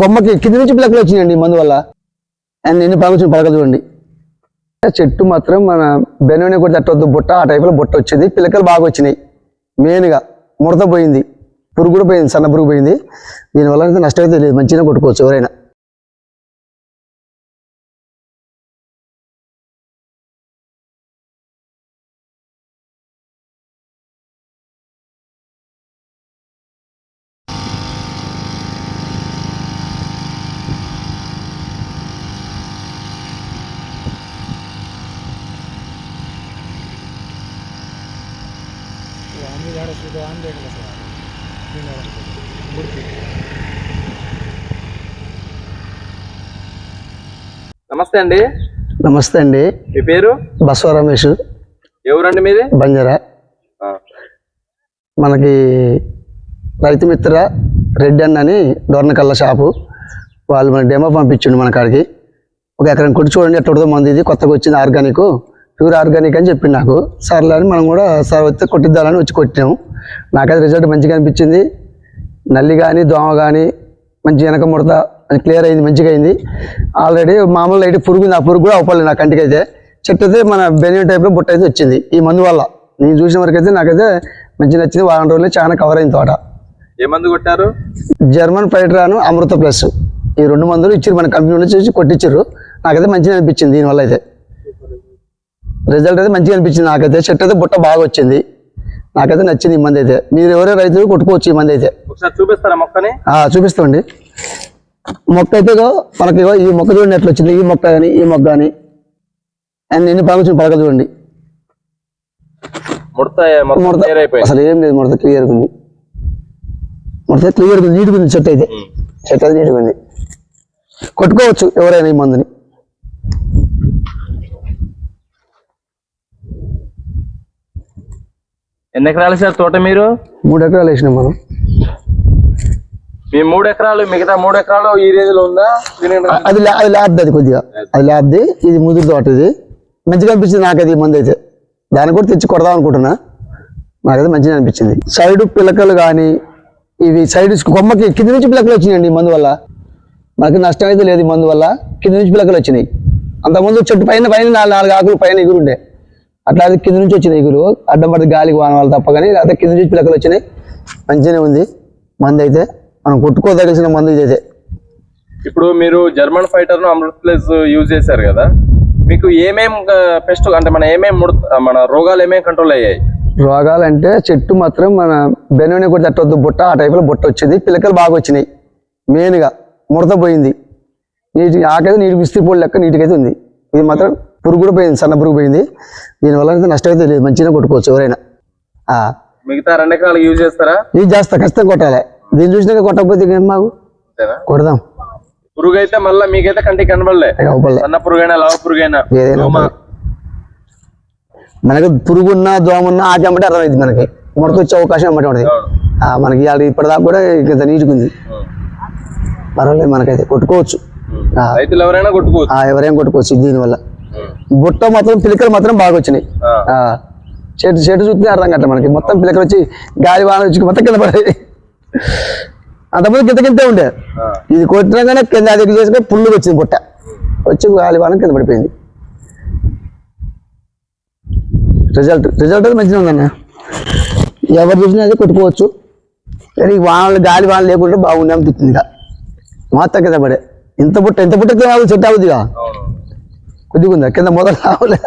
కొమ్మకి కింద నుంచి పిల్లకలు వచ్చినాయండి మందు వల్ల. అండ్ ఎన్ని పలకొచ్చిన పలకలు చూడండి. చెట్టు మాత్రం మన బెనోని కూడా తట్టవద్దు బుట్ట ఆ టైపులో బుట్ట వచ్చింది. పిల్లకలు బాగా వచ్చినాయి. మెయిన్గా ముడత పోయింది. పురుగు కూడా పోయింది సన్న పురుగు పోయింది. దీనివల్ల నష్టం అయితే లేదు మంచిగా కొట్టుకోవచ్చు ఎవరైనా. నమస్తే అండి. నమస్తే అండి. మీ పేరు? బసవ రమేష్. ఎవరండి మీది? బంజారా. ఆ, మనకి రైతు మిత్ర రెడ్డి అన్న అని డోర్నకల్ల షాపు. వాళ్ళు మన డెమో పంపించిండు మన కాడికి. ఒక ఎకరం కొట్టి చూడండి ఎట్లా మంది ఇది కొత్తగా వచ్చింది ఆర్గానిక్. ప్యూర్ ఆర్గానిక్ అని చెప్పిండు నాకు. సర్లే అని మనం కూడా సార్ వస్తే కొట్టిద్దామని వచ్చి కొట్టినాము నాకైతే రిజల్ట్ మంచిగా అనిపించింది. నల్లి కానీ దోమ కానీ మంచి వెనక ముడత క్లియర్ అయింది మంచిగా అయింది. ఆల్రెడీ మామూలు అయితే పురుగు ఆ పురుగు కూడా అవ్వలేదు నా కంటికి అయితే చెట్టు అయితే మన బెనియన్ టైప్లో బుట్ట అయితే వచ్చింది. ఈ మందు వల్ల. నేను చూసిన వరకు అయితే నాకైతే మంచి నచ్చింది. వారం రోజులు చాలా కవర్ అయింది తోట. ఏ మందు కొట్టారు? జర్మన్ ఫైటరాను అమృత ప్లస్. ఈ రెండు మందులు ఇచ్చారు మన కంపెనీ నుంచి కొట్టించారు నాకైతే మంచిగా అనిపించింది దీనివల్ల అయితే. రిజల్ట్ అయితే మంచిగా అనిపించింది. నాకైతే చెట్టు అయితే బుట్ట బాగా వచ్చింది. నాకైతే నచ్చింది ఈ మంది అయితే. మీరు ఎవరే రైతులు కొట్టుకోవచ్చు ఈ మంది అయితే. చూపిస్తారా మొక్కని? చూపిస్తామండి. మొక్క అయితే మనకి ఈ మొక్క చూడండి ఎట్లా వచ్చింది. ఈ మొక్క కానీ ఈ మొక్క కానీ అండ్ ఎన్ని చూడండి. మొత్తం ముడత clear అయిపోయింది. అసలు ఏం లేదు ముడత క్లియర్గా ఉంది. ముడత క్లియర్గా ఉంది నీట్గా ఉంది చెట్టు అయితే. చెట్టు అయితే నీట్గా ఉంది. కొట్టుకోవచ్చు ఎవరైనా ఈ మందుని. ఎన్ని ఎకరాలు సార్ తోట మీరు? మూడు ఎకరాలు వేసినాం మనం. మీ మూడు ఎకరాలు మిగతా మూడు ఎకరాలు ఈ రేంజ్లో ఉందా? అది అది ల్యాబ్ది అది కొద్దిగా. అది ల్యాబ్ది ఇది ముదురు తోట ఇది. మంచిగా అనిపించింది నాకైతే ఈ మంది అయితే. దాన్ని కూడా తెచ్చి కొడదాం అనుకుంటున్నా. నాకైతే మంచిగా అనిపించింది. సైడ్ పిలకలు కానీ ఇవి సైడ్ కొమ్మకి కింద నుంచి పిలకలు వచ్చినాయండి ఈ మందు వల్ల. మనకి నష్టం అయితే లేదు ఈ మందు వల్ల. కింద నుంచి పిలకలు వచ్చినాయి. అంతకుముందు చెట్టు పైన పైన నాలుగు నాలుగు ఆకులు పైన ఎగురుండే. అట్లా అది కింద నుంచి వచ్చినాయి ఎగురు అడ్డం పడితే గాలికి వాన వాళ్ళు తప్ప కానీ లేకపోతే కింద నుంచి పిలకలు వచ్చినాయి. మంచిగానే ఉంది. మందు అయితే మనం కొట్టుకోదగిన మందు ఇదైతే. ఇప్పుడు మీరు జర్మన్ ఫైటర్ను అమృత్ ప్లస్ యూజ్ చేశారు కదా మీకు ఏమేం పెస్ట్ అంటే మన ఏమేం మన రోగాలు ఏమేం కంట్రోల్ అయ్యాయి? రోగాలంటే చెట్టు మాత్రం మన బెనోని కూడా తట్టవద్దు బుట్ట ఆ టైపులో బుట్ట వచ్చింది. పిల్లకలు బాగా వచ్చినాయి. మెయిన్గా ముడత పోయింది. నీటి ఆకైతే నీటి విస్తీ పొడి లెక్క నీటికైతే ఉంది. ఇది మాత్రం పురుగు కూడా పోయింది సన్న పురుగు పోయింది దీనివల్ల అయితే నష్టం అయితే లేదు మంచిగా కొట్టుకోవచ్చు ఎవరైనా ఆ, మిగతా రెండు ఎకరాలు యూజ్ చేస్తారా ఇది చేస్తా ఖచ్చితంగా కొట్టాలి దీన్ని చూసినాక కొట్టకపోతే ఇంకేం మాకు కొడదాం పురుగు అయితే మళ్ళీ మీకైతే కంటికి కనబడలే. సన్న పురుగైనా లవ పురుగైనా. అవ్వలే. మనకి పురుగున్నా దోమ ఉన్నా ఆకి అమ్మటే అర్థమైంది మనకి ముడత వచ్చే అవకాశం అమ్మటే ఉంటుంది. ఆ, మనకి ఇవాళ ఇప్పటిదాకా కూడా ఇంత ఉమ్. పర్వాలేదు మనకైతే కొట్టుకోవచ్చు. ఆ. రైతులు ఎవరైనా కొట్టుకోవచ్చు ఆ, ఎవరేం కొట్టుకోవచ్చు దీనివల్ల. బుట్ట మాత్రం పిలకలు మాత్రం బాగా వచ్చినాయి. చెట్టు చెట్టు చూస్తే అర్థం కట్ట మనకి. మొత్తం పిలకలు వచ్చి గాలి వాన వచ్చి మొత్తం కింద పడాయి అంతకుముందు కింద కింద ఉండే. ఇది కొట్టినాగానే కింద అది చేసుకుని పుల్లుగా వచ్చింది బుట్ట. వచ్చి గాలి వాన కింద పడిపోయింది. రిజల్ట్ రిజల్ట్ అయితే మంచిగా ఉందన్న. ఎవరు చూసినా అదే కొట్టుకోవచ్చు. కానీ వానలు గాలి వాన లేకుండా బాగుండే అనిపిస్తుంది ఇక. మొత్తం కింద పడే. ఇంత బుట్ట ఇంత బుట్ట చెట్టు అవుతుందిగా కొద్దిగా ఉందా. కింద మొదలు రావులే